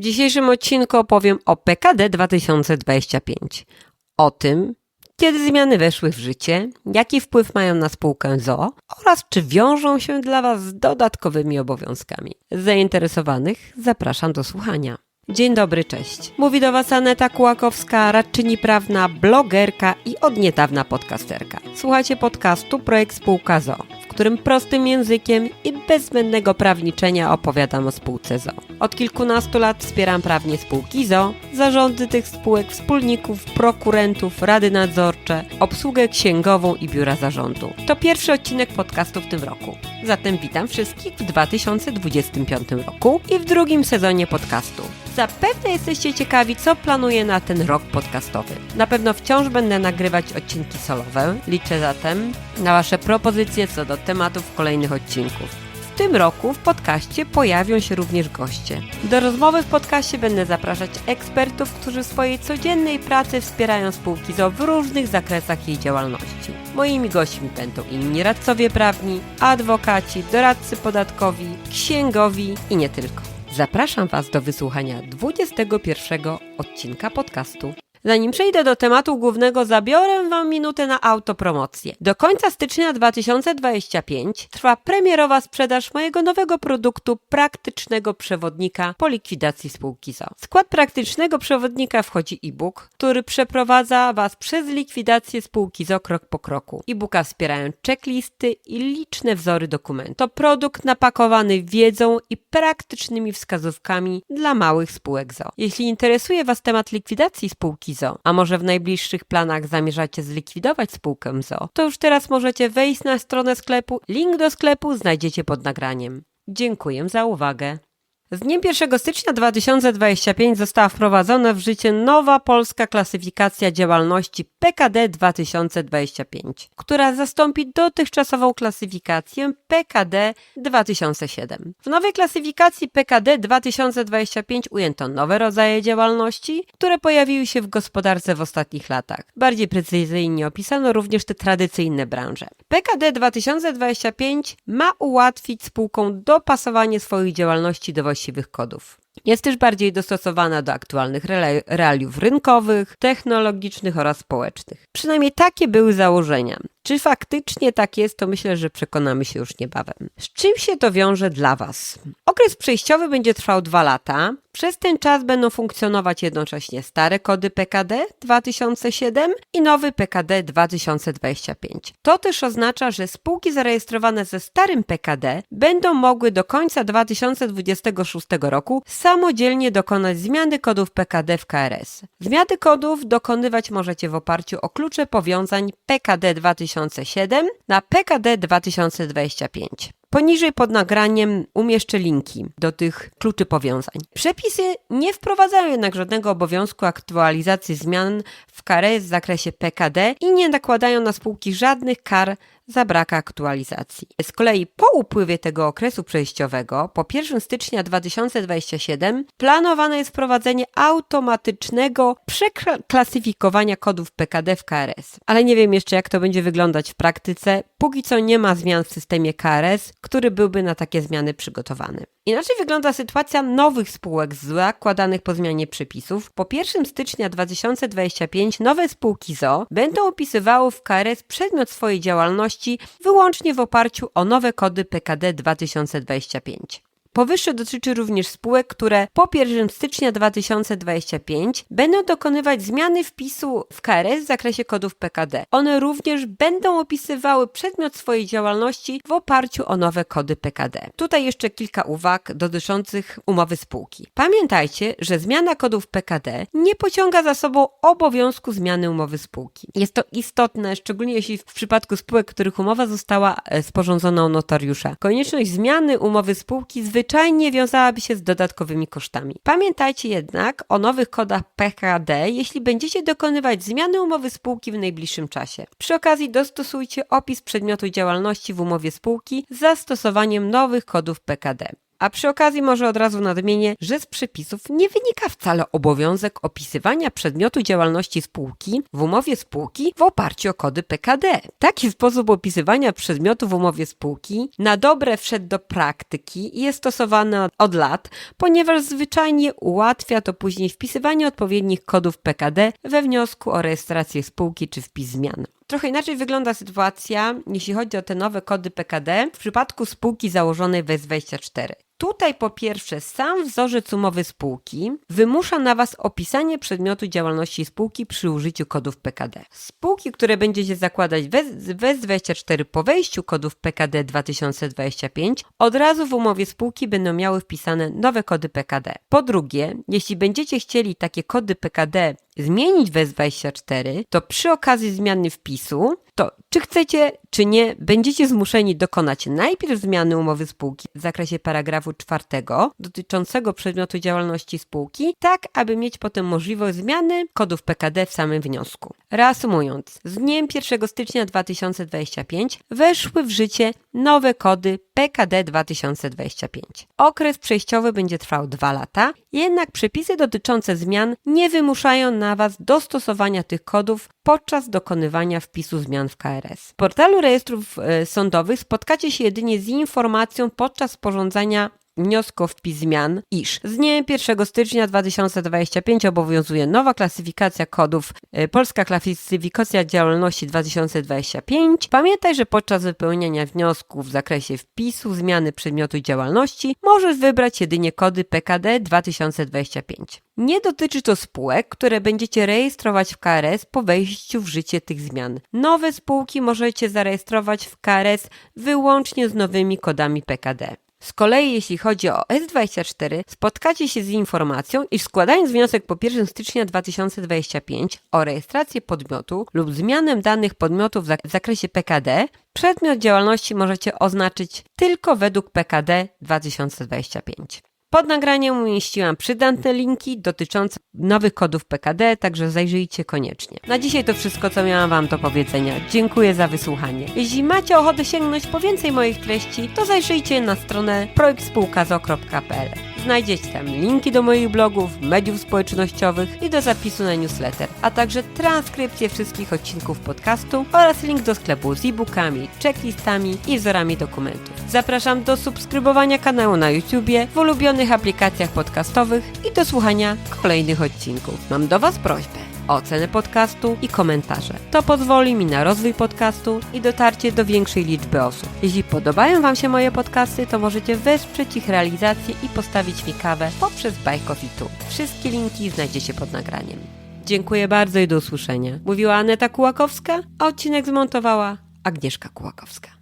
W dzisiejszym odcinku opowiem o PKD 2025. O tym, kiedy zmiany weszły w życie, jaki wpływ mają na spółkę ZO oraz czy wiążą się dla Was z dodatkowymi obowiązkami. Zainteresowanych zapraszam do słuchania. Dzień dobry, cześć. Mówi do Was Aneta Kułakowska, radczyni prawna, blogerka i od niedawna podcasterka. Słuchacie podcastu Projekt Spółka ZO, którym prostym językiem i bez zbędnego prawniczenia opowiadam o spółce ZO. Od kilkunastu lat wspieram prawnie spółki ZO, zarządy tych spółek, wspólników, prokurentów, rady nadzorcze, obsługę księgową i biura zarządu. To pierwszy odcinek podcastu w tym roku. Zatem witam wszystkich w 2025 roku i w drugim sezonie podcastu. Zapewne jesteście ciekawi, co planuję na ten rok podcastowy. Na pewno wciąż będę nagrywać odcinki solowe. Liczę zatem na Wasze propozycje co do tematów kolejnych odcinków. W tym roku w podcaście pojawią się również goście. Do rozmowy w podcaście będę zapraszać ekspertów, którzy w swojej codziennej pracy wspierają spółki ZO w różnych zakresach jej działalności. Moimi gośćmi będą inni radcowie prawni, adwokaci, doradcy podatkowi, księgowi i nie tylko. Zapraszam Was do wysłuchania 21 odcinka podcastu. Zanim przejdę do tematu głównego, zabiorę Wam minutę na autopromocję. Do końca stycznia 2025 trwa premierowa sprzedaż mojego nowego produktu praktycznego przewodnika po likwidacji spółki ZO. W skład praktycznego przewodnika wchodzi e-book, który przeprowadza Was przez likwidację spółki ZO krok po kroku. E-booka wspierają checklisty i liczne wzory dokumentów. To produkt napakowany wiedzą i praktycznymi wskazówkami dla małych spółek ZO. Jeśli interesuje Was temat likwidacji spółki A może w najbliższych planach zamierzacie zlikwidować spółkę ZO, to już teraz możecie wejść na stronę sklepu. Link do sklepu znajdziecie pod nagraniem. Dziękuję za uwagę. Z dniem 1 stycznia 2025 została wprowadzona w życie nowa polska klasyfikacja działalności PKD 2025, która zastąpi dotychczasową klasyfikację PKD 2007. W nowej klasyfikacji PKD 2025 ujęto nowe rodzaje działalności, które pojawiły się w gospodarce w ostatnich latach. Bardziej precyzyjnie opisano również te tradycyjne branże. PKD 2025 ma ułatwić spółkom dopasowanie swoich działalności do właściwych kodów. Jest też bardziej dostosowana do aktualnych realiów rynkowych, technologicznych oraz społecznych. Przynajmniej takie były założenia. Czy faktycznie tak jest, to myślę, że przekonamy się już niebawem. Z czym się to wiąże dla Was? Okres przejściowy będzie trwał dwa lata. Przez ten czas będą funkcjonować jednocześnie stare kody PKD 2007 i nowy PKD 2025. To też oznacza, że spółki zarejestrowane ze starym PKD będą mogły do końca 2026 roku samodzielnie dokonać zmiany kodów PKD w KRS. Zmiany kodów dokonywać możecie w oparciu o klucze powiązań PKD 2007 na PKD 2025. Poniżej pod nagraniem umieszczę linki do tych kluczy powiązań. Przepisy nie wprowadzają jednak żadnego obowiązku aktualizacji zmian w KRS w zakresie PKD i nie nakładają na spółki żadnych kar za brak aktualizacji. Z kolei po upływie tego okresu przejściowego, po 1 stycznia 2027, planowane jest wprowadzenie automatycznego przeklasyfikowania kodów PKD w KRS. Ale nie wiem jeszcze, jak to będzie wyglądać w praktyce. Póki co nie ma zmian w systemie KRS, który byłby na takie zmiany przygotowany. Inaczej wygląda sytuacja nowych spółek zakładanych po zmianie przepisów. Po 1 stycznia 2025 nowe spółki ZO będą opisywały w KRS przedmiot swojej działalności wyłącznie w oparciu o nowe kody PKD 2025. Powyższe dotyczy również spółek, które po 1 stycznia 2025 będą dokonywać zmiany wpisu w KRS w zakresie kodów PKD. One również będą opisywały przedmiot swojej działalności w oparciu o nowe kody PKD. Tutaj jeszcze kilka uwag dotyczących umowy spółki. Pamiętajcie, że zmiana kodów PKD nie pociąga za sobą obowiązku zmiany umowy spółki. Jest to istotne, szczególnie jeśli w przypadku spółek, których umowa została e, sporządzona u notariusza. Konieczność zmiany umowy spółki zwyczajnie zwyczajnie wiązałaby się z dodatkowymi kosztami. Pamiętajcie jednak o nowych kodach PKD, jeśli będziecie dokonywać zmiany umowy spółki w najbliższym czasie. Przy okazji dostosujcie opis przedmiotu działalności w umowie spółki z zastosowaniem nowych kodów PKD. A przy okazji może od razu nadmienię, że z przepisów nie wynika wcale obowiązek opisywania przedmiotu działalności spółki w umowie spółki w oparciu o kody PKD. Taki sposób opisywania przedmiotu w umowie spółki na dobre wszedł do praktyki i jest stosowany od, lat, ponieważ zwyczajnie ułatwia to później wpisywanie odpowiednich kodów PKD we wniosku o rejestrację spółki czy wpis zmian. Trochę inaczej wygląda sytuacja, jeśli chodzi o te nowe kody PKD w przypadku spółki założonej w S24. Tutaj po pierwsze sam wzorzec umowy spółki wymusza na Was opisanie przedmiotu działalności spółki przy użyciu kodów PKD. Spółki, które będziecie zakładać w S24 po wejściu kodów PKD 2025 od razu w umowie spółki będą miały wpisane nowe kody PKD. Po drugie, jeśli będziecie chcieli takie kody PKD zmienić w S24, to przy okazji zmiany wpisu, to czy chcecie, czy nie, będziecie zmuszeni dokonać najpierw zmiany umowy spółki w zakresie paragrafu czwartego dotyczącego przedmiotu działalności spółki, tak aby mieć potem możliwość zmiany kodów PKD w samym wniosku. Reasumując, z dniem 1 stycznia 2025 weszły w życie nowe kody PKD 2025. Okres przejściowy będzie trwał 2 lata, jednak przepisy dotyczące zmian nie wymuszają na Was dostosowania tych kodów podczas dokonywania wpisu zmian w KRS. W portalu rejestrów e, sądowych spotkacie się jedynie z informacją podczas sporządzania wpis zmian, iż z dniem 1 stycznia 2025 obowiązuje nowa klasyfikacja kodów e, Polska Klasyfikacja Działalności 2025. Pamiętaj, że podczas wypełniania wniosku w zakresie wpisu zmiany przedmiotu działalności możesz wybrać jedynie kody PKD 2025. Nie dotyczy to spółek, które będziecie rejestrować w KRS po wejściu w życie tych zmian. Nowe spółki możecie zarejestrować w KRS wyłącznie z nowymi kodami PKD. Z kolei jeśli chodzi o S24, spotkacie się z informacją, iż składając wniosek po 1 stycznia 2025 o rejestrację podmiotu lub zmianę danych podmiotów w zakresie PKD, przedmiot działalności możecie oznaczyć tylko według PKD 2025. Pod nagraniem umieściłam przydatne linki dotyczące nowych kodów PKD, także zajrzyjcie koniecznie. Na dzisiaj to wszystko, co miałam Wam do powiedzenia. Dziękuję za wysłuchanie. Jeśli macie ochotę sięgnąć po więcej moich treści, to zajrzyjcie na stronę projektspółkazo.pl. Znajdziecie tam linki do moich blogów, mediów społecznościowych i do zapisu na newsletter, a także transkrypcje wszystkich odcinków podcastu oraz link do sklepu z e-bookami, checklistami i wzorami dokumentów. Zapraszam do subskrybowania kanału na YouTubie, w ulubionych aplikacjach podcastowych i do słuchania kolejnych odcinków. Mam do Was prośbę ocenę podcastu i komentarze. To pozwoli mi na rozwój podcastu i dotarcie do większej liczby osób. Jeśli podobają Wam się moje podcasty, to możecie wesprzeć ich realizację i postawić mi kawę poprzez Buy Coffee Tu. Wszystkie linki znajdziecie pod nagraniem. Dziękuję bardzo i do usłyszenia. Mówiła Aneta Kułakowska, a odcinek zmontowała Agnieszka Kułakowska.